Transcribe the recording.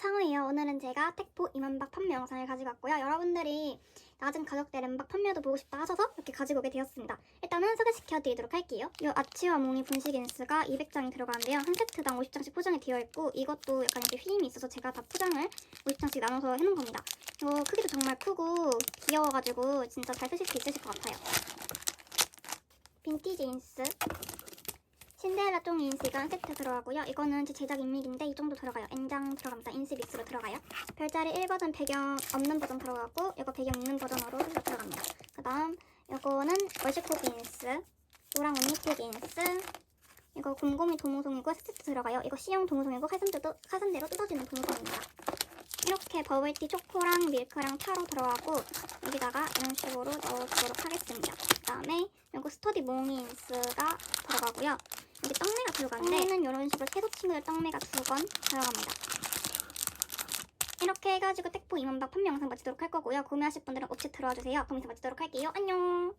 상우예요. 오늘은 제가 택포 이만박 판매 영상을 가지고 왔고요. 여러분들이 낮은 가격대 램박 판매도 보고 싶다 하셔서 이렇게 가지고 오게 되었습니다. 일단은 소개시켜드리도록 할게요. 이 아치와 몽이 분식 인스가 200장이 들어가는데요. 한 세트당 50장씩 포장이 되어 있고 이것도 약간 이렇게 휘임이 있어서 제가 다 포장을 50장씩 나눠서 해놓은 겁니다. 이거 크기도 정말 크고 귀여워가지고 진짜 잘 쓰실 수 있으실 것 같아요. 빈티지 인스 신데렐라 쫑 인스가 한 세트 들어가고요. 이거는 제 제작 인믹인데 이 정도 들어가요. N장 들어갑니다. 인스 믹스로 들어가요. 별자리 1버전 배경 없는 버전 들어가고 이거 배경 있는 버전으로 해서 들어갑니다. 그 다음 이거는 월시코드 인스 노랑 언니티드 인스 이거 곰곰이 도무송이고 세트 들어가요. 이거 C용 도무송이고 카산대로, 카산대로 뜯어지는 도무송입니다. 이렇게 버블티 초코랑 밀크랑 타로 들어가고 여기다가 이런 식으로 넣어주도록 하겠습니다. 그 다음에 이거 스터디 몽이 인스가 들어가고요. 여기 떡매가 들어가는데 떡매는 이런 식으로 태도 친구들 떡매가 두건 들어갑니다. 이렇게 해가지고 택포 2만박 판매 영상 마치도록 할 거고요. 구매하실 분들은 업체 들어와 주세요. 그럼 이상 마치도록 할게요. 안녕.